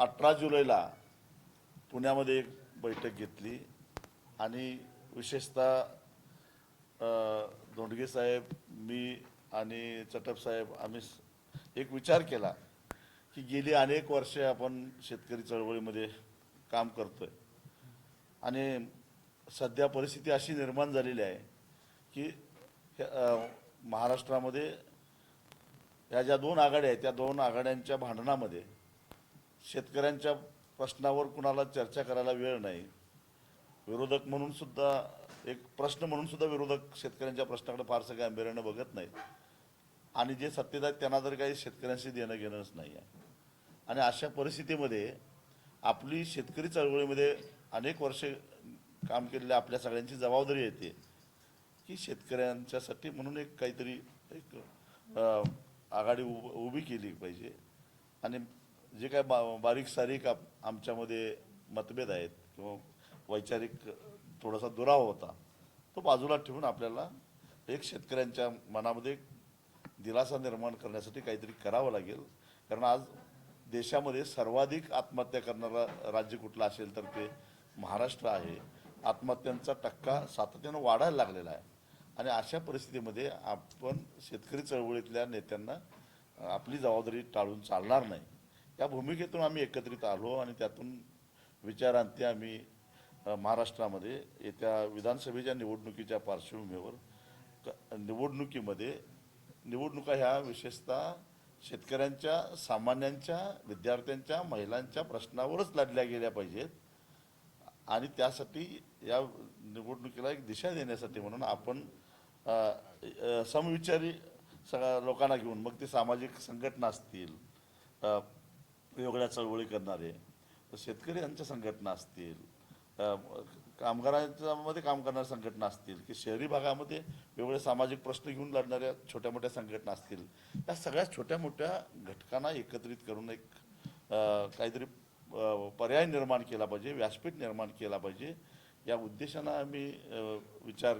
अठरा जुलैला पुण्यामध्ये एक बैठक घेतली आणि विशेषतः धोंडगे साहेब मी आणि चटप साहेब आम्ही एक विचार केला की गेली अनेक वर्षे आपण शेतकरी चळवळीमध्ये काम करतो आहे आणि सध्या परिस्थिती अशी निर्माण झालेली आहे की महाराष्ट्रामध्ये या ज्या दोन आघाड्या आहेत त्या दोन आघाड्यांच्या भांडणामध्ये शेतकऱ्यांच्या प्रश्नावर कुणाला चर्चा करायला वेळ नाही. विरोधक म्हणून सुद्धा एक प्रश्न म्हणून सुद्धा विरोधक शेतकऱ्यांच्या प्रश्नाकडे फारसं गांभीर्यानं बघत नाहीत. आणि जे सत्तेत आहेत त्यांना तर काही शेतकऱ्यांशी देणं घेणंच नाही आहे. आणि अशा परिस्थितीमध्ये आपली शेतकरी चळवळीमध्ये अनेक वर्षे काम केलेल्या आपल्या सगळ्यांची जबाबदारी येते की शेतकऱ्यांच्यासाठी म्हणून एक काहीतरी एक आघाडी उभ उभी केली पाहिजे. आणि जे काय बा बारीक सारीक आप आमच्यामध्ये मतभेद आहेत किंवा वैचारिक थोडासा दुरावा होता तो बाजूला ठेवून आपल्याला एक शेतकऱ्यांच्या मनामध्ये दिलासा निर्माण करण्यासाठी काहीतरी करावं लागेल. कारण आज देशामध्ये सर्वाधिक आत्महत्या करणारं राज्य कुठलं असेल तर ते महाराष्ट्र आहे. आत्महत्यांचा टक्का सातत्यानं वाढायला लागलेला आहे. आणि अशा परिस्थितीमध्ये आपण शेतकरी चळवळीतल्या नेत्यांना आपली जबाबदारी टाळून चालणार नाही. या भूमिकेतून आम्ही एकत्रित आलो आणि त्यातून विचारांती आम्ही महाराष्ट्रामध्ये येत्या विधानसभेच्या निवडणुकीच्या पार्श्वभूमीवर क- निवडणुकीमध्ये निवडणुका ह्या विशेषतः शेतकऱ्यांच्या सामान्यांच्या विद्यार्थ्यांच्या महिलांच्या प्रश्नावरच लढल्या गेल्या पाहिजेत. आणि त्यासाठी या निवडणुकीला एक दिशा देण्यासाठी म्हणून आपण समविचारी सगळ्या लोकांना घेऊन मग ते सामाजिक संघटना असतील वेगळ्या चळवळी करणारे. शेतकरी यांच्या संघटना असतील कामगारांच्यामध्ये काम करणाऱ्या संघटना असतील की शहरी भागामध्ये वेगवेगळे सामाजिक प्रश्न घेऊन लढणाऱ्या छोट्या मोठ्या संघटना असतील या सगळ्या छोट्या मोठ्या घटकांना एकत्रित करून एक काहीतरी पर्याय निर्माण केला पाहिजे व्यासपीठ निर्माण केला पाहिजे. या उद्देशानं आम्ही विचार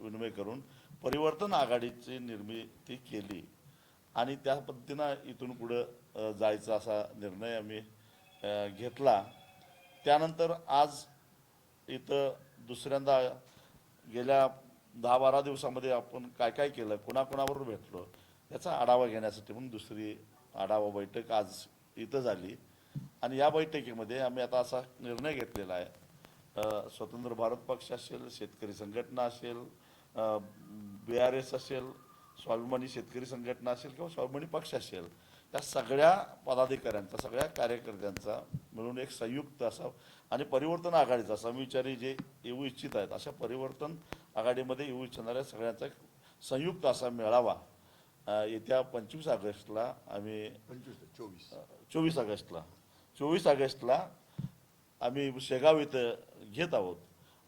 विनिमय करून परिवर्तन आघाडीची निर्मिती केली. आणि त्या पद्धतीनं इथून पुढं जायचा असा निर्णय आम्ही घेतला. त्यानंतर आज इथं दुसऱ्यांदा गेल्या दहा बारा दिवसामध्ये आपण काय काय केलं कोणाकोणाबरोबर भेटलो याचा आढावा घेण्यासाठी म्हणून दुसरी आढावा बैठक आज इथं झाली. आणि या बैठकीमध्ये आम्ही आता असा निर्णय घेतलेला आहे. स्वतंत्र भारत पक्ष असेल शेतकरी संघटना असेल बी आर एस असेल स्वाभिमानी शेतकरी संघटना असेल किंवा स्वाभिमानी पक्ष असेल त्या सगळ्या पदाधिकाऱ्यांचा सगळ्या कार्यकर्त्यांचा मिळून एक संयुक्त असा आणि परिवर्तन आघाडीचा समविचारी जे येऊ इच्छित आहेत अशा परिवर्तन आघाडीमध्ये येऊ इच्छिणाऱ्या सगळ्यांचा एक संयुक्त असा मेळावा येत्या पंचवीस ऑगस्टला आम्ही पंचवीस चोवीस. चोवीस ऑगस्टला चोवीस ऑगस्टला आम्ही शेगाव इथं घेत आहोत.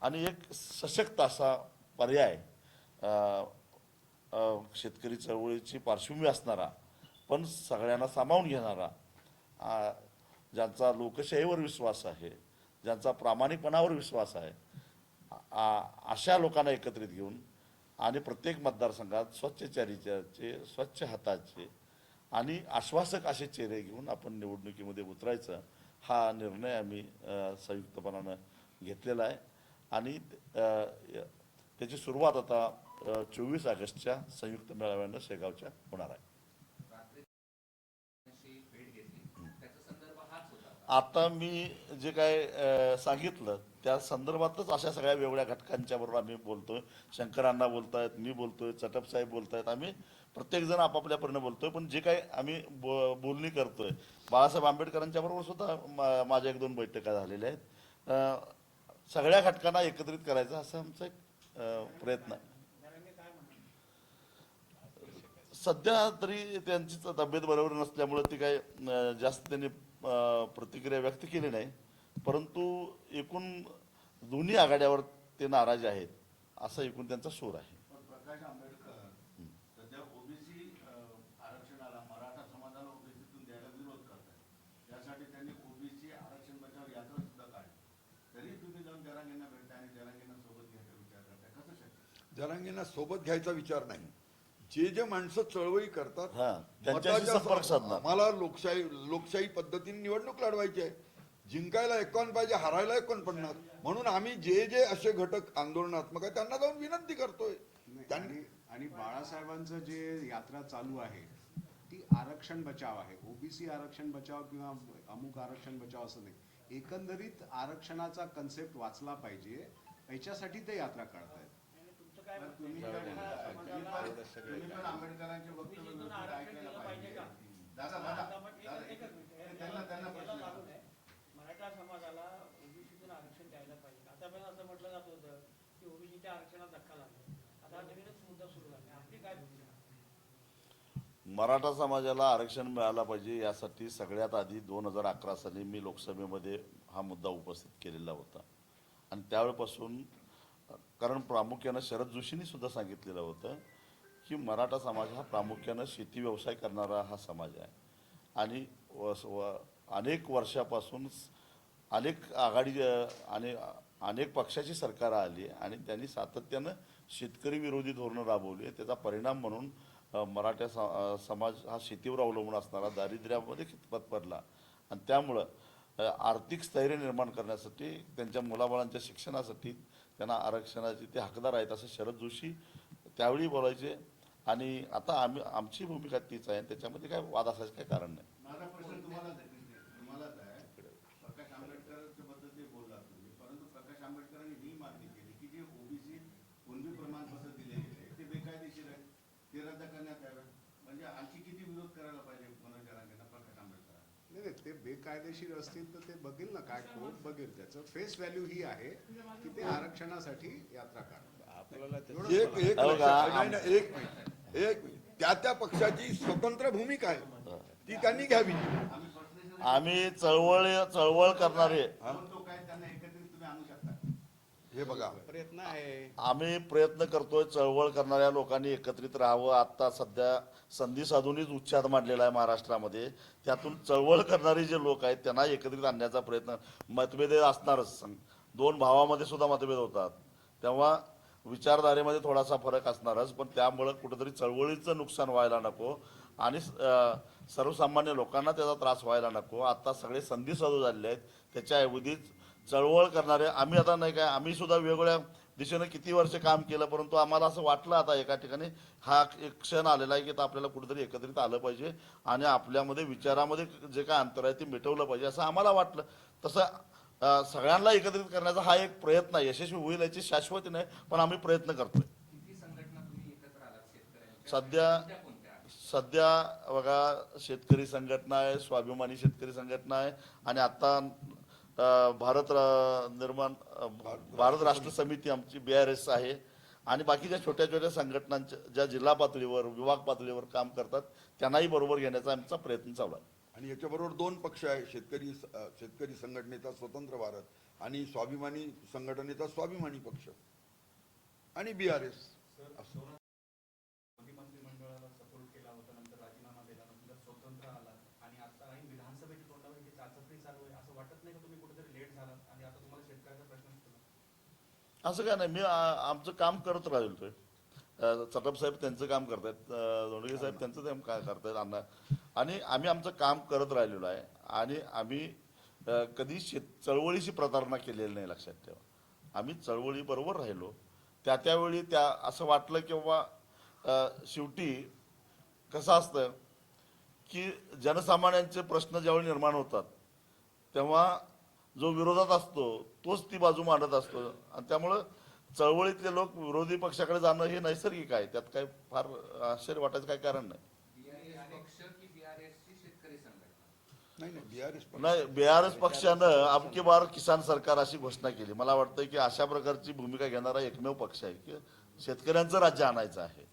आणि एक सशक्त असा पर्याय शेतकरी चळवळीची पार्श्वभूमी असणारा पण सगळ्यांना सामावून घेणारा ज्यांचा लोकशाहीवर विश्वास आहे ज्यांचा प्रामाणिकपणावर विश्वास आहे अशा लोकांना एकत्रित घेऊन आणि प्रत्येक मतदारसंघात स्वच्छ चारित्र्याचे स्वच्छ हाताचे आणि आश्वासक असे चेहरे घेऊन आपण निवडणुकीमध्ये उतरायचं हा निर्णय आम्ही संयुक्तपणानं घेतलेला आहे. आणि त्याची सुरुवात आता चोवीस ऑगस्टच्या संयुक्त मेळाव्यानं शेगावच्या होणार आहे आता मी जे काय सांगितलं त्या संदर्भातच अशा सगळ्या वेगळ्या घटकांच्या बरोबर आम्ही बोलतोय शंकरांना बोलतायत मी बोलतोय चटप साहेब बोलतायत आम्ही प्रत्येकजण आपापल्यापर्यंत बोलतोय पण जे काही आम्ही बो बोलणी करतोय बाळासाहेब आंबेडकरांच्या बरोबर सुद्धा मा- माझ्या एक दोन बैठका झालेल्या आहेत सगळ्या घटकांना एकत्रित करायचा असा आमचा एक प्रयत्न आहे सध्या तरी त्यांची तब्येत बरोबर नसल्यामुळे ती काय जास्त त्यांनी प्रतिक्रिया व्यक्त केली नाही. परंतु एकूण दोन्ही आघाड्यावर ते नाराज आहेत असा एकूण त्यांचा सूर आहे. पण प्रकाश आंबेडकर सध्या ओबीसी आरक्षणाला मराठा समाजाला ओबीसीतून द्यायला विरोध करतात त्यासाठी त्यांनी ओबीसी आरक्षण बचाव यात्रा सुद्धा काढली. तरी तुम्ही जाऊन जरांगींना भेटताय आणि जरांगींना सोबत घ्यायचा विचार करताय. कसं शक्य जरांगींना सोबत घ्यायचा विचार नाही. जे जे माणसं चळवळी करतात हा, त्यांच्याशी मताच्या संपर्क साधणार. आम्हाला लोकशाही लोकशाही पद्धतीने निवडणूक लढवायची आहे. जिंकायला एकावन्न पाहिजे हारायला एकोण पडणार. म्हणून आम्ही जे जे असे घटक आंदोलनात्मक आहे त्यांना जाऊन विनंती करतोय. त्यांनी आणि आणि बाळासाहेबांचं जे यात्रा चालू आहे ती आरक्षण बचाव आहे. ओबीसी आरक्षण बचाव किंवा अमुक आरक्षण बचाव असं नाही. एकंदरीत आरक्षणाचा कन्सेप्ट वाचला पाहिजे. याच्यासाठी ते यात्रा काढतायत. तुम्ही पण- तुम्ही पण आंबेडकरांचे वक्तव्य व्यवस्थित ऐकायला पाहिजे दादा दादा दादा त्यांना त्यांना प्रश्न मराठा समाजाला ओबीसीतून आरक्षण द्यायला पाहिजे. आतापर्यंत असं म्हटलं जात होतं की ओबीसीच्या आरक्षणात धक्का लागला. आता नवीनच मुद्दा सुरू झाला. आपली काय भूमिका? मराठा समाजाला आरक्षण मिळालं पाहिजे यासाठी सगळ्यात आधी दोन हजार अकरा साली मी लोकसभेमध्ये हा मुद्दा उपस्थित केलेला होता. आणि त्यावेळेपासून कारण प्रामुख्यानं शरद जोशींनी सुद्धा सांगितलेलं होतं की मराठा समाज हा प्रामुख्यानं शेती व्यवसाय करणारा हा समाज आहे. आणि व- व- अनेक वर्षापासून अनेक आघाडी आणि अनेक पक्षाची सरकार आली आणि त्यांनी सातत्यानं शेतकरी विरोधी धोरणं राबवली त्याचा परिणाम म्हणून मराठा समाज हा शेतीवर अवलंबून असणारा दारिद्र्यामध्ये खितपत पडला. आणि त्यामुळं आर्थिक स्थैर्य निर्माण करण्यासाठी त्यांच्या मुलाबाळांच्या शिक्षणासाठी त्यांना आरक्षणाचे ते हकदार आहेत असं शरद जोशी त्यावेळी बोलायचे. आणि आता आम्ही आमची भूमिका तीच आहे त्याच्यामध्ये काय वाद असायचं काही कारण नाही माझा प्रश्न तुम्हालाच आहे कृष्ण, तुम्हालाच आहे प्रकाश आंबेडकरबद्दल ते बोलला तुम्ही परंतु प्रकाश आंबेडकरांनी ही मागणी केली की जे ओबीसी कुणबी प्रमाणपत्र दिले गेले ते बेकायदेशीर आहे ते रद्द करण्यात यावे म्हणजे आणखी किती विरोध करायला पाहिजे मनोज जरांगेंना प्रकाश आंबेडकरांना नाही बेकायदेशीर असतील तर ते बघील ना काय कोर्ट बघेल त्याचं. फेस व्हॅल्यू ही आहे की ते आरक्षणासाठी यात्रा काढतात एक एक हो का? लक्षात- नाही, नाही, एक मिनिट एक मिनिट. त्या त्या पक्षाची स्वतंत्र भूमिका आहे. ती त्यांनी घ्यावी. आम्ही चळवळ चळवळ करणारे दोन लोक आहेत त्यांना एकत्रित तुम्ही आणू शकता हे बघा. प्रयत्न आहे. आम्ही प्रयत्न करतोय चळवळ करणाऱ्या लोकांनी एकत्रित राहावं. आता सध्या संधी साधूनच उच्छाद मांडलेला आहे महाराष्ट्रामध्ये. त्यातून चळवळ करणारे जे लोक आहेत त्यांना एकत्रित आणण्याचा प्रयत्न मतभेद असणारच. दोन भावामध्ये सुद्धा मतभेद होतात. तेव्हा विचारधारेमध्ये थोडासा फरक असणारच पण त्यामुळं कुठेतरी चळवळीचं नुकसान व्हायला नको आणि सर्वसामान्य लोकांना त्याचा त्रास व्हायला नको. आता सगळे संधी साधू झालेले आहेत. त्याच्याऐवजी चळवळ करणारे आम्ही आता नाही काय आम्ही सुद्धा वेगवेगळ्या दिशेनं किती वर्ष काम केलं परंतु आम्हाला असं वाटलं आता एका ठिकाणी हा एक क्षण आलेला आहे की आता आपल्याला कुठेतरी एकत्रित आलं पाहिजे आणि आपल्यामध्ये विचारामध्ये जे काय अंतर आहे ते मिटवलं पाहिजे असं आम्हाला वाटलं. तसं सगळ्यांना एकत्रित करण्याचा हा एक प्रयत्न आहे. यशस्वी होईल याची शाश्वती नाही पण आम्ही प्रयत्न करतोय. सध्या सध्या बघा शेतकरी संघटना आहे स्वाभिमानी शेतकरी संघटना आहे आणि आता भारत निर्माण भारत राष्ट्र समिती आमची बी आर एस आहे. आणि बाकीच्या छोट्या छोट्या संघटनांच्या ज्या जिल्हा पातळीवर विभाग पातळीवर काम करतात त्यांनाही बरोबर घेण्याचा आमचा प्रयत्न चालू आहे. आणि याच्याबरोबर दोन पक्ष आहे शेतकरी शेतकरी संघटनेचा स्वतंत्र भारत आणि स्वाभिमानी संघटनेचा स्वाभिमानी पक्ष. आणि बी आर एस मोदी मंत्रिमंडळाला सपोर्ट केला होता नंतर राजीनामा दिला नंतर स्वतंत्र आला आणि आता काही विधानसभेच्या तोंडावर ही चाचपणी चालू आहे असं वाटत नाही का तुम्ही कुठेतरी लेट झालात आणि आता तुम्हाला शेतकऱ्याचा प्रश्न सुटला असं काय नाही मी आमचं काम करत राहिलोय चटप साहेब त्यांचं काम करतायत दोंडगे साहेब त्यांचं काम काय करतायत अण्णा. आणि आम्ही आमचं काम करत राहिलेलो आहे. आणि आम्ही कधी शेत चळवळीची प्रतारणा केलेली नाही लक्षात ठेवा. आम्ही चळवळीबरोबर राहिलो. त्या त्यावेळी त्या असं वाटलं किंवा शेवटी कसं असतं की जनसामान्यांचे प्रश्न ज्यावेळी निर्माण होतात तेव्हा जो विरोधात असतो तोच ती बाजू मांडत असतो. आणि त्यामुळं चळवळीतले लोक विरोधी पक्षाकडे जाणं हे नैसर्गिक आहे. त्यात काही फार आश्चर्य वाटायचं काही कारण नाही. बीआरएस पक्ष की बीआरएस ची शेतकरी संघटना नाही नाही बी आर एस नाही बीआरएस पक्षानं अबकी बार किसान सरकार अशी घोषणा केली. मला वाटतं की अशा प्रकारची भूमिका घेणारा एकमेव पक्ष आहे की शेतकऱ्यांचं राज्य आणायचं आहे.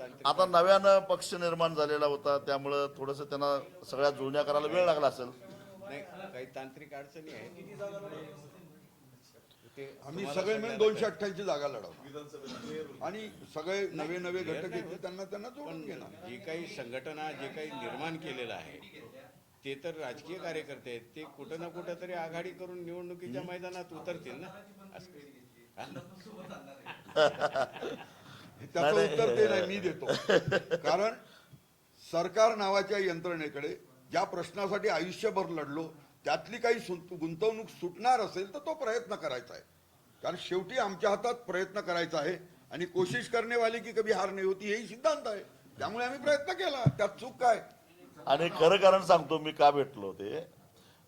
आता नव्यानं पक्ष निर्माण झालेला होता त्यामुळं थोडंसं त्यांना सगळ्या जुळण्या करायला वेळ लागला असेल. नाही काही तांत्रिक अडचणी आहेत. ते आम्ही सगळे मिळून दोनशे अठ्ठ्याऐंशी जागा लढवू आणि सगळे नवे नवे घटक येतील त्यांना त्यांना जोडून घेणार. जे काही संघटना जे काही निर्माण केलेलं आहे ते तर राजकीय कार्यकर्ते आहेत. ते कुठं ना कुठं तरी आघाडी करून निवडणुकीच्या मैदानात उतरतील ना. असं-? त्याचं उत्तर ते नाही मी देतो. कारण सरकार नावाच्या यंत्रणेकडे ज्या प्रश्नासाठी आयुष्यभर लढलो त्यातली काही गुंतवणूक सुटणार असेल तर तो प्रयत्न करायचा आहे. कारण शेवटी आमच्या हातात प्रयत्न करायचा आहे आणि कोशिश करणे वाली की कभी हार नाही होती हेही सिद्धांत आहे. त्यामुळे आम्ही प्रयत्न केला. त्यात चूक काय? आणि खरं कारण सांगतो मी का भेटलो ते?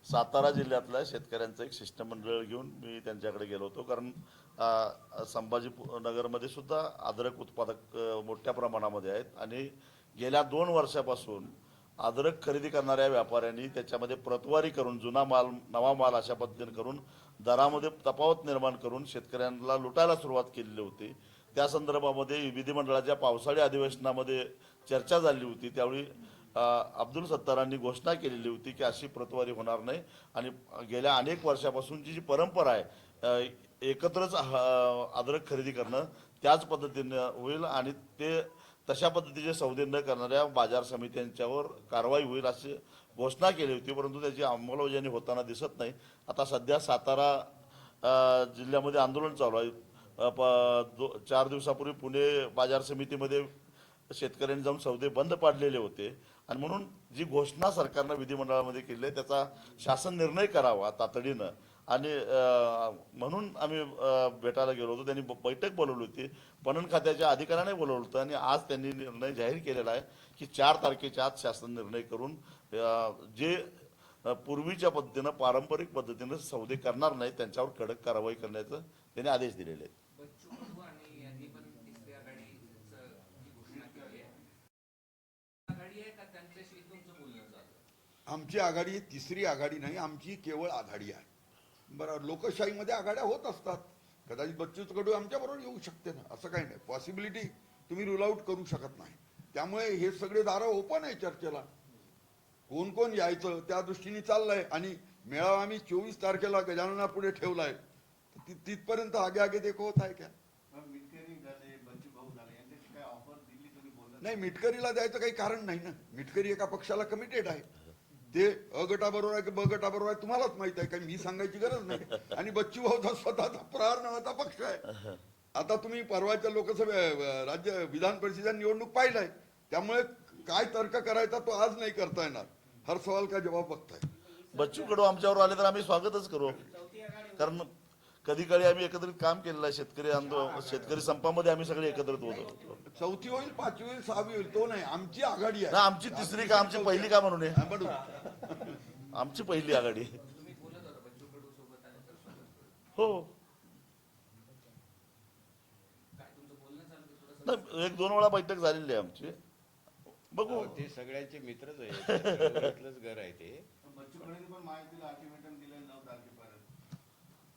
सातारा जिल्ह्यातल्या शेतकऱ्यांचं एक शिष्टमंडळ घेऊन मी त्यांच्याकडे गेलो होतो. कारण संभाजी नगरमध्ये सुद्धा अद्रक उत्पादक मोठ्या प्रमाणामध्ये आहेत. आणि गेल्या दोन वर्षापासून अद्रक खरेदी करणाऱ्या व्यापाऱ्यांनी त्याच्यामध्ये प्रतवारी करून जुना माल नवा माल अशा पद्धतीने करून दरामध्ये तफावत निर्माण करून शेतकऱ्यांना लुटायला सुरुवात केलेली होती. त्या संदर्भामध्ये विधिमंडळाच्या पावसाळी अधिवेशनामध्ये चर्चा झाली होती. त्यावेळी अब्दुल सत्तारांनी घोषणा केलेली होती की अशी प्रतवारी होणार नाही. आणि गेल्या अनेक वर्षापासूनची जी परंपरा आहे एकत्रच अद्रक खरेदी करणं त्याच पद्धतीनं होईल आणि ते तशा पद्धतीचे सौदे न करणाऱ्या बाजार समित्यांच्यावर कारवाई होईल अशी घोषणा केली होती. परंतु त्याची अंमलबजावणी होताना दिसत नाही. आता सध्या सातारा जिल्ह्यामध्ये आंदोलन चालू आहे. प- दो- चार दिवसापूर्वी पुणे बाजार समितीमध्ये शेतकऱ्यांनी जाऊन सौदे बंद पाडलेले होते. आणि म्हणून जी घोषणा सरकारनं विधिमंडळामध्ये केली आहे त्याचा शासन निर्णय करावा तातडीनं. आणि म्हणून आम्ही भेटायला गेलो होतो त्यांनी ब- बैठक बोलवली होती. पणन खात्याच्या अधिकाऱ्याने बोलवलं होतं आणि आज त्यांनी निर्णय जाहीर केलेला आहे की चार तारखेच्या आत शासन निर्णय करून जे पूर्वीच्या पद्धतीनं पारंपरिक पद्धतीनं सौदे करणार नाही त्यांच्यावर कडक कारवाई करण्याचं त्यांनी आदेश दिलेले आहेत बच्चू कडू आणि यांनी पण तिसरी आघाडीचं जी घोषणा केली आहे आघाडी आहे का त्यांच्याशी तुमचं बोलणं झालं आमची आघाडी तिसरी आघाडी नाही आमची केवळ आघाडी आहे. बरं लोकशाहीमध्ये आघाड्या होत असतात. कदाचित बच्चू कडू आमच्या बरोबर येऊ शकते ना असं काही नाही. पॉसिबिलिटी तुम्ही रूल आउट करू शकत नाही. त्यामुळे हे सगळे दारं ओपन आहे चर्चेला. कोण कोण यायचं त्या दृष्टीने चाललंय. आणि मेळावा आम्ही चोवीस तारखेला गजानना पुढे ठेवलाय. ति- तिथपर्यंत आगे आगे देखो होत आहे का? नाही मिटकरीला द्यायचं काही कारण नाही ना. मिटकरी एका पक्षाला कमिटेड आहे. ते अ गटाबरोबर आहे की ब गटाबरोबर आहे तुम्हालाच माहीत आहे काही मी सांगायची गरज नाही. आणि बच्चू भाऊचा स्वतःचा प्रहार नावाचा पक्ष आहे. आता तुम्ही परवाच्या लोकसभे राज्य विधान परिषदेच्या निवडणूक पाहिलाय. त्यामुळे काय तर्क करायचा तो आज नाही करता येणार. हर सवाल का जवाब बघताय? बच्चू कडू आमच्यावर आले तर आम्ही स्वागतच करू. कारण कधी काळी आम्ही एकत्रित काम केलेलं आहे शेतकरी आंदोलन शेतकरी संपामध्ये आम्ही सगळे एकत्रित होतो. चौथी होईल पाचवी होईल सहावी होईल तो नाही. आमची आघाडी ना आहे आमची तिसरी का आमची पहिली का म्हणून आहे? हा. आमची पहिली आघाडी. हो. नाही, एक दोन वेळा बैठक झालेली आहे आमची. बघू. ते सगळ्यांचे मित्रच आहे घर आहे ते बच्चू कडूंनी पण माहितीला अल्टिमेटम दिलं नऊ तारखेपर्यंत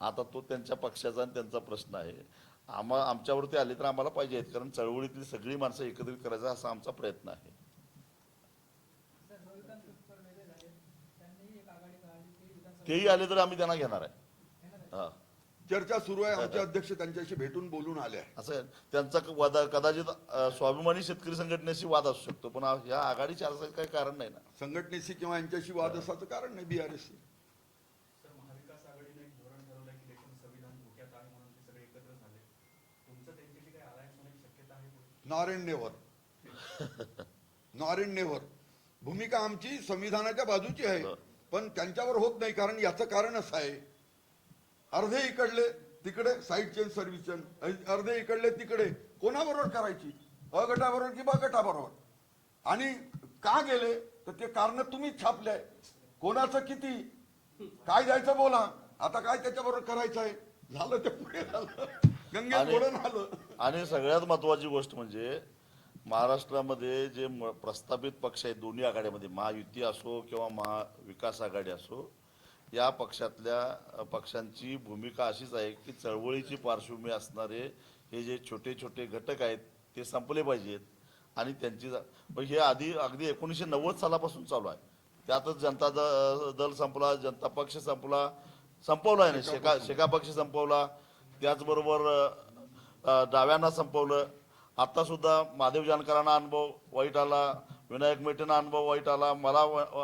आता तो त्यांच्या पक्षाचा आणि त्यांचा प्रश्न आहे. आम्हा आमच्यावरती आले तर आम्हाला पाहिजे आहेत कारण चळवळीतली सगळी माणसं एकत्रित करायचा असा आमचा प्रयत्न आहे. तेही आले तर आम्ही त्यांना घेणार आहे. हा. चर्चा सुरू आहे आमचे अध्यक्ष त्यांच्याशी भेटून बोलून आले आहे असं. त्यांचा वादा कदाचित स्वाभिमानी शेतकरी संघटनेशी वाद असू शकतो पण आ- या आघाडीच्या असं काही कारण नाही ना. संघटनेशी किंवा यांच्याशी वाद असाचं कारण नाही बीआरएससी सर महाविकास आघाडीने एक धोरण ठरवलंय की देशाचं संविधान धोक्यात आहे म्हणून ते सगळे एकत्र झाले तुमचं त्यांच्याशी काही अलायन्स होण्याची शक्यता आहे पुढे? Nor and never nor and never भूमिका आमची संविधानाच्या बाजूची आहे. पण त्यांच्यावर होत नाही कारण याचं कारण असं आहे. अर्धे इकडले तिकडे साईड चेन सर्व्हिस अर्धे इकडले तिकडे. कोणाबरोबर करायची? अ गटाबरोबर की ब गटाबरोबर? आणि का गेले? तर ते कारण तुम्हीच छापले. कोणाचं किती? काय द्यायचं बोला. आता काय त्याच्याबरोबर करायचं आहे? झालं ते पुढे झालं. गंगेत आणि- बुडून आलं. आणि सगळ्यात महत्वाची गोष्ट म्हणजे महाराष्ट्रामध्ये जे म- प्रस्थापित पक्ष आहेत दोन्ही आघाड्यामध्ये महायुती असो किंवा महाविकास आघाडी असो या पक्षातल्या अ, पक्षांची भूमिका अशीच आहे की चळवळीची पार्श्वभूमी असणारे हे जे छोटे छोटे घटक आहेत ते संपले पाहिजेत. आणि त्यांची जा- पण हे आधी अगदी एकोणीसशे नव्वद सालापासून चालू आहे. त्यातच जनता द- दल संपला जनता पक्ष संपला संपवला आहे ना शेका शेका पक्ष संपवला. त्याचबरोबर डाव्यांना संपवलं. आत्तासुद्धा महादेव जानकरांना अनुभव वाईट आला विनायक मेटेंना अनुभव वाईट आला मला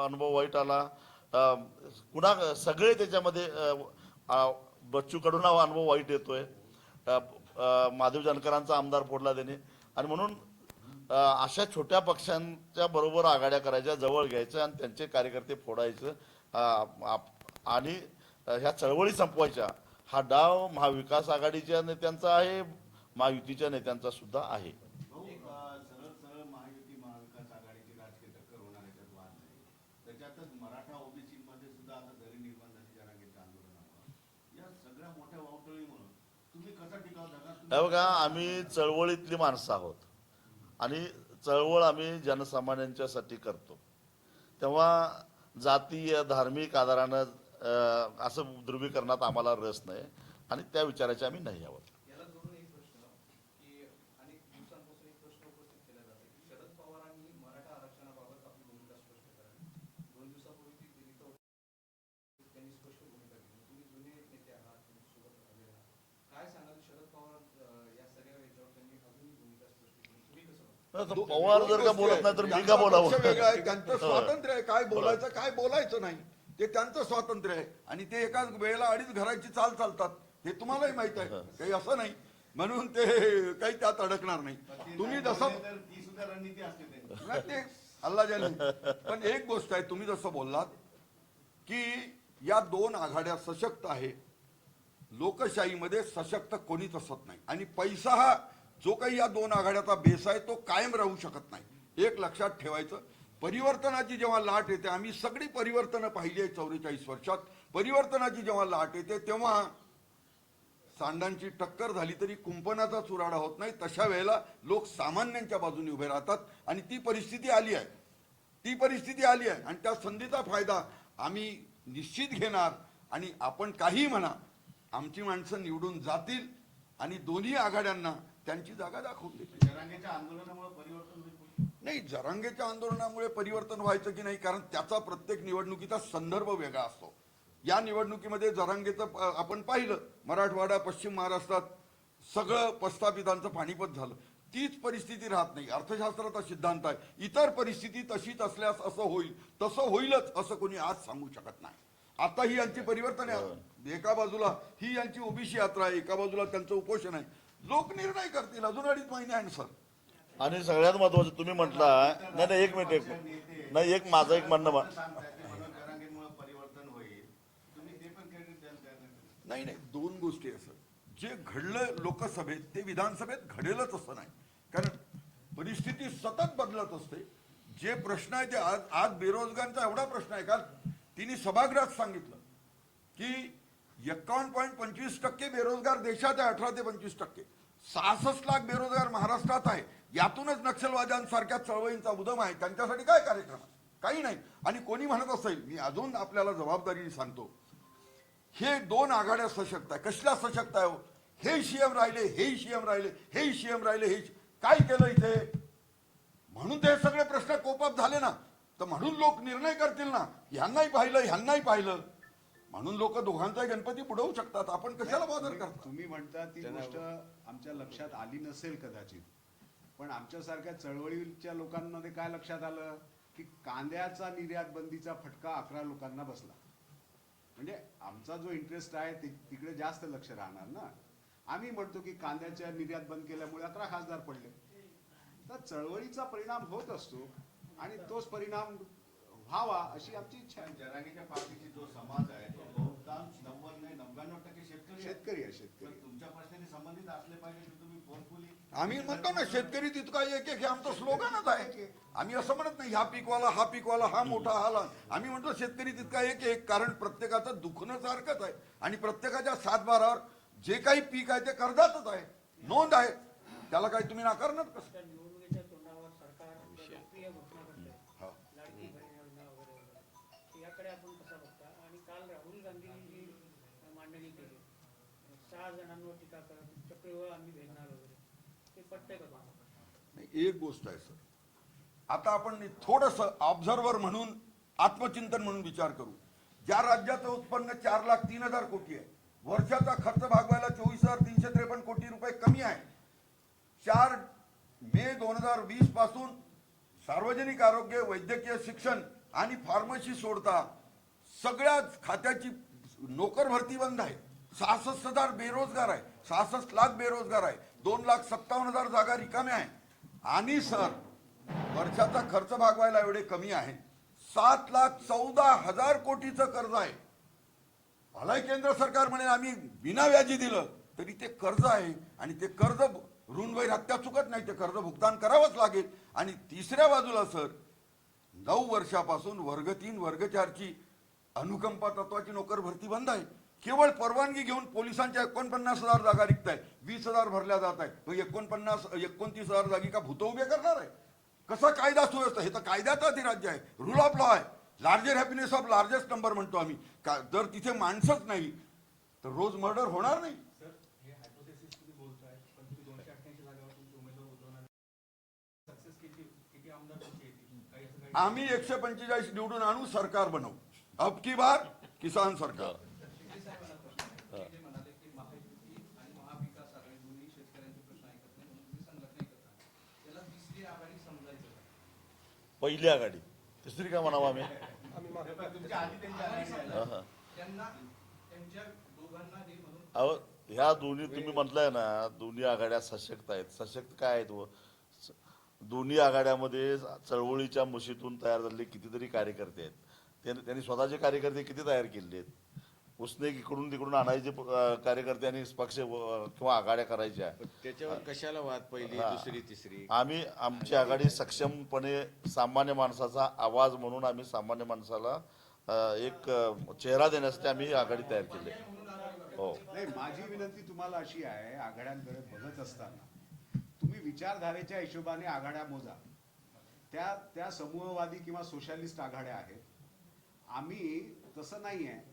अनुभव वाईट आला. कुणा सगळे त्याच्यामध्ये बच्चूकडून हा बच्चू कडून अनुभव वाईट येतोय. अ, महादेव जानकरांचा आमदार फोडला त्याने. आणि म्हणून अशा छोट्या पक्षांच्या बरोबर आघाड्या करायच्या जवळ घ्यायचं आणि त्यांचे कार्यकर्ते फोडायचं. आप- आणि ह्या चळवळी संपवायच्या. हा डाव महाविकास आघाडीच्या नेत्यांचा आहे महायुतीच्या नेत्यांचा सुद्धा आहे. बघा आम्ही चळवळीतली माणसं आहोत. आणि चळवळ आम्ही जनसामान्यांच्यासाठी करतो. तेव्हा जातीय धार्मिक आधारानं असं ध्रुवीकरणात आम्हाला रस नाही. आणि त्या विचाराचे आम्ही नाही आहोत. याला जोडून एक प्रश्न की अनेक दिवसांपासून एक प्रश्न उपस्थित केला जातो की शरद पवारांनी मराठा आरक्षणाबाबत आपली भूमिका स्पष्ट करावी दोन दिवसापूर्वी ती दिली तर त्यांनी स्पष्ट भूमिका दिली तुम्ही जुने नेते आहात तुम्ही सोबत राहिले आहात. काय सांगाल शरद पवार जर का बोलत नाही तर मी का बोलावं? त्यांचं स्वातंत्र्य आहे. काय बोलायचं काय बोलायचं नाही. ते त्यांचं स्वातंत्र्य आहे. आणि ते एकाच वेळेला अडीच घराची चाल चालतात. हे तुम्हालाही माहीत आहे. काही असं नाही. म्हणून ते काही त्यात अडकणार नाही. तुम्ही नाही जसं ती अल्ला जाने पण एक गोष्ट आहे तुम्ही जसं बोललात की या दोन आघाड्या सशक्त आहे लोकशाहीमध्ये सशक्त कोणीच असत नाही. आणि पैसा हा जो काही या दोन आघाड्याचा बेस आहे तो कायम राहू शकत नाही. एक लक्षात ठेवायचं परिवर्तनाची जेव्हा लाट येते आम्ही सगळी परिवर्तनं पाहिली आहे चौवेचाळीस वर्षात. परिवर्तनाची जेव्हा लाट येते तेव्हा सांडांची टक्कर झाली तरी कुंपणाचा चुराडा होत नाही. तशा वेळेला लोक सामान्यांच्या बाजूने उभे राहतात आणि ती परिस्थिती आली आहे. ती परिस्थिती आली आहे आणि त्या संधीचा फायदा आम्ही निश्चित घेणार आणि आपण काही म्हणा आमची माणसं निवडून जातील आणि दोन्ही आघाड्यांना त्यांची जागा दाखवून देतील. नाही जरांगेच्या आंदोलनामुळे परिवर्तन व्हायचं की नाही कारण त्याचा प्रत्येक निवडणुकीचा संदर्भ वेगळा असतो. या निवडणुकीमध्ये जरांगेचं आपण पाहिलं मराठवाडा पश्चिम महाराष्ट्रात सगळं प्रस्थापितांचं पाणीपत झालं. तीच परिस्थिती राहत नाही. अर्थशास्त्राचा सिद्धांत आहे इतर परिस्थिती तशीच असल्यास असं होईल तसं होईलच असं कोणी आज सांगू शकत नाही. आता ही यांची परिवर्तन आहे. एका बाजूला ही यांची ओबीसी यात्रा आहे एका बाजूला त्यांचं उपोषण आहे. लोक निर्णय करतील. अजून अडीच महिने आहे सर. आणि सगळ्यात महत्वाचं तुम्ही म्हटला नाही नाही एक मिनिट एक मिनिट. नाही एक माझं एक म्हणणं मा- नाही नाही दोन गोष्टी असं. जे घडलं लोकसभेत ते विधानसभेत घडेलच असं नाही. कारण परिस्थिती सतत बदलत असते. जे प्रश्न आहे ते आज आज बेरोजगारांचा एवढा प्रश्न आहे. का तिने सभागृहात सांगितलं की एक्कावन्न पॉईंट पंचवीस टक्के बेरोजगार देशात आहे अठरा ते पंचवीस टक्के. सहासष्ट लाख बेरोजगार महाराष्ट्रात आहे. यातूनच नक्षलवाद्यांसारख्या चळवळींचा उदम आहे. त्यांच्यासाठी काय कार्यक्रम? आहे? काही नाही. आणि कोणी म्हणत असेल मी अजून आपल्याला जबाबदारी सांगतो. हे दोन आघाड्या सशक्त आहे. कसल्या सशक्त आहे हो? हे सीएम राहिले हे सीएम राहिले हे सीएम राहिले हे काय केलं इथे? म्हणून ते सगळे प्रश्न कोपाप झाले ना. तर म्हणून लोक निर्णय करतील ना. ह्यांनाही पाहिलं ह्यांनाही पाहिलं. म्हणून लोक दोघांचाही गणपती बुडवू शकतात. आपण कशाला बॉदर तुम्ही- करता? तुम्ही म्हणता ती गोष्ट आमच्या लक्षात आली नसेल कदाचित. पण आमच्यासारख्या चळवळीच्या लोकांमध्ये काय लक्षात आलं? की कांद्याचा निर्यात बंदीचा फटका अकरा लोकांना बसला. म्हणजे आमचा जो इंटरेस्ट आहे ते तिकडे जास्त लक्ष राहणार ना? आम्ही म्हणतो की कांद्याच्या निर्यात बंद केल्यामुळे अकरा खासदार पडले. तर चळवळीचा परिणाम होत असतो आणि तोच परिणाम व्हावा अशी आमची इच्छा आहे. जरांगीच्या पार्टीची जो समाज आहे तो बहुतांश नव्वद नव्याण्णव टक्के शेतकरी आहे. शेतकरी आहे शेतकरी पण तुमच्या प्रश्नाशी संबंधित असले पाहिजे की तुम्ही फोनफुली आम्ही म्हणतो ना शेतकरी तितका एक एक हे आमचं स्लोगनच आहे. आम्ही असं म्हणत नाही हा पीकवाला हा पीकवाला हा मोठा हा लहान. आम्ही म्हणतो शेतकरी तितका एक एक. कारण प्रत्येकाचं दुखणं सारखंच आहे. आणि प्रत्येकाच्या सातबारावर जे काही पीक आहे ते कर्जातच आहे. नोंद आहे. त्याला काही तुम्ही नाकारणार कसं? हा. सहा जणांवर टीका करत चक्रीवर आम्ही भेटणार वगैरे ते पटतंय का तुम्हाला नाही, एक गोष्ट आहे सर. आता आपण थोडस ऑब्झर्वर म्हणून आत्मचिंतन म्हणून विचार करू. ज्या राज्याचं उत्पन्न चार लाख तीन हजार कोटी आहे वर्षाचा खर्च भागवायला चोवीस हजार तीनशे त्रेपन्न कोटी रुपये कमी आहे. चार मे दोन हजार वीसपासून सार्वजनिक आरोग्य वैद्यकीय शिक्षण आणि फार्मसी सोडता सगळ्याच खात्याची नोकर भरती बंद आहे. सहासष्ट हजार बेरोजगार आहे. सहासष्ट लाख बेरोजगार आहे. दोन लाख सत्तावन्न हजार जागा रिकाम्या आहे आणि सर वर्षाचा खर्च भागवायला एवढे कमी आहे. सात लाख चौदा हजार कोटीचं कर्ज आहे. भलाही केंद्र सरकार म्हणे आम्ही बिना व्याजी दिलं तरी ते कर्ज आहे. आणि ते कर्ज ऋणवैर हत्या चुकत नाही ते कर्ज भुगतान करावंच लागेल. आणि तिसऱ्या बाजूला सर नऊ वर्षापासून वर्ग तीन वर्ग चारची अनुकंपा तत्वाची नोकर भरती बंद आहे. केवळ परवानगी घेऊन पोलिसांच्या एकोणपन्नास हजार जागा रिक्त आहे. वीस हजार भरल्या जात आहे मग एकोणपन्नास एकोणतीस हजार जागी का भूत उभे करणार आहे? कसा कायदा सुव्यवस्था हे तर कायद्याचं अधिराज्य आहे. रूल ऑफ लॉ आहे. Larger happiness of largest number म्हणतो आम्ही. का जर तिथे माणसंच नाही तर रोज मर्डर होणार नाही. आम्ही एकशे पंचेचाळीस निवडून आणू सरकार बनवू. अब की बार किसान सरकार शेट्टी साहेबांना प्रश्न आहे. ते जे म्हणाले की महायुती आणि महाविकास आघाडी दोन्ही शेतकऱ्यांचे प्रश्न ऐकत नाही म्हणून तुम्ही संघटना एकत्र आणा. त्याला तिसरी आघाडी समजायचं का? पहिली आघाडी तिसरी काय म्हणावं आम्ही? हा, हा. हे अहो ह्या दोन्ही तुम्ही म्हटलंय ना दोन्ही आघाड्या सशक्त आहेत. सशक्त काय आहेत व स- दोन्ही आघाड्यामध्ये चळवळीच्या मुशीतून तयार झालेले कितीतरी कार्यकर्ते आहेत. त्यां- त्यांनी स्वतःचे कार्यकर्ते किती तयार केले आहेत? उसने इकडून तिकडून आणायचे अं, कार्यकर्ते आणि पक्ष व- किंवा आघाड्या करायच्या. पण त्याच्यावर कशाला वाद पहिली. दुसरी तिसरी? आम्ही आमची आघाडी सक्षमपणे सामान्य माणसाचा आवाज म्हणून आम्ही सामान्य माणसाला अं, एक अं, चेहरा देण्यासाठी आम्ही ही आघाडी तयार केली. हो. नाही माझी विनंती तुम्हाला अशी आहे आघाड्यांकडे बघत असताना तुम्ही विचारधारेच्या हिशोबाने आघाड्या मोजा. त्या त्या समूहवादी किंवा सोशलिस्ट आघाड्या आहेत. आम्ही तसं नाही आहे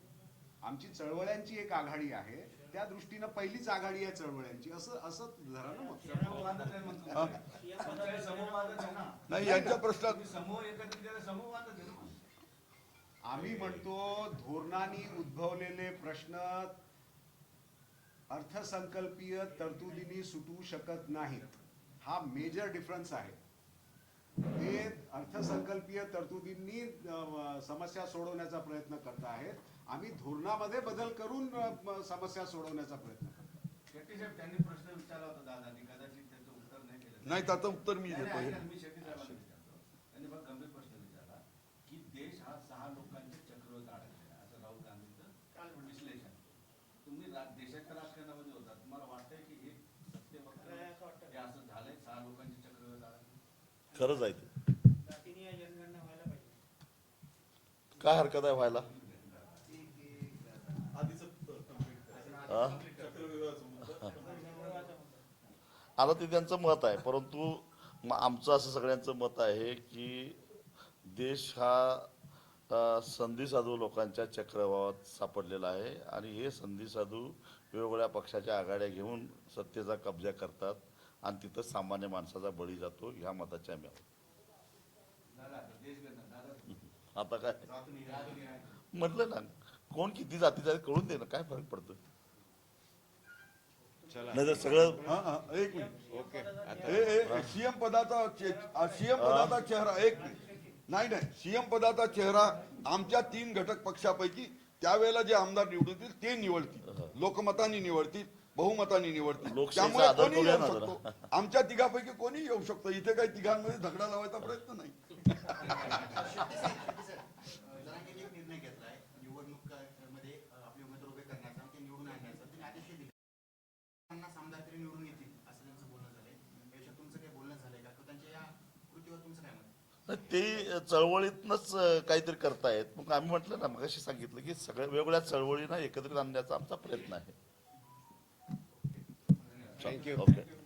आमची चळवळ्यांची एक आघाडी आहे. त्या दृष्टीनं पहिलीच आघाडी आहे चळवळ्यांची. असं असं धरा ना मग? नाही यांच्या प्रश्नात. आम्ही म्हणतो धोरणाने उद्भवलेले प्रश्न अर्थसंकल्पीय तरतुदींनी सुटू शकत नाहीत. हा मेजर डिफरन्स आहे. ते अर्थसंकल्पीय तरतुदींनी समस्या सोडवण्याचा प्रयत्न करत आहेत आम्ही धोरणामध्ये बदल करून समस्या सोडवण्याचा प्रयत्न करतो. शेट्टी साहेब त्यांनी प्रश्न विचारला होता दादांनी. कदाचित त्याचं उत्तर नाही केलं नाही त्याचं उत्तर मी देतो मी शेट्टी साहेबांना विचारतो. त्यांनी फार गंभीर प्रश्न विचारला की देश हा सहा लोकांच्या चक्रवर्त अडकलेला आहे असं राहुल गांधीचं विश्लेषण. तुम्ही रा- देशाच्या राजकारणामध्ये होता. तुम्हाला वाटतंय की हे सत्य. हे असं झालंय? सहा लोकांचे चक्रवर्त अडकले खरंच आहे ते. जातीने या जनगणना व्हायला पाहिजे. काय हरकत आहे व्हायला? आता ते त्यांचं मत आहे परंतु आमचं असं सगळ्यांचं मत आहे की देश हा संधी साधू लोकांच्या चक्रवात सापडलेला आहे आणि हे संधी साधू वेगवेगळ्या पक्षाच्या आघाड्या घेऊन सत्तेचा कब्जा करतात आणि तिथं सामान्य माणसाचा बळी जातो ह्या मताचे आम्ही आता काय? म्हटलं ना कोण किती जातीचा आहे कळून दे ना काय फरक पडतो नाही तर सगळं हा, हा, एक मिनिट. ओके आता ए सीएम पदाचा सीएम पदाचा चेहरा एक मिनिट. नाही नाही सीएम पदाचा चेहरा आमच्या तीन घटक पक्षापैकी त्यावेळेला जे आमदार निवडून येतील ते निवडतील. लोकमतांनी निवडतील बहुमतांनी निवडतील. लोकशाहीचा त्यामुळे कोणी करूया येऊ ना शकतो. आमच्या तिघापैकी कोणी येऊ शकतो. इथे काही तिघांमध्ये झगडा लावायचा प्रयत्न नाही जरांगेने एक निर्णय घेतलाय निवडणूकमध्ये अ, आपले उमेदवार उभे करण्याचा आणि ते निवडून आणण्याचा त्यांनी आदेश दिले पन्नास आमदार तरी निवडून येतील असं त्यांचं बोलणं झालंय याविषयी तुमचं काही बोलणं झालंय का किंवा त्यांच्या या कृतीवर तुमचं काय मत आहे? नाही, ते चळवळीतनच काहीतरी करतायत. मग आम्ही म्हटलं ना मग सांगितलं की सगळ्या वेगवेगळ्या चळवळींना एकत्रित आणण्याचा आमचा प्रयत्न आहे. Thank you okay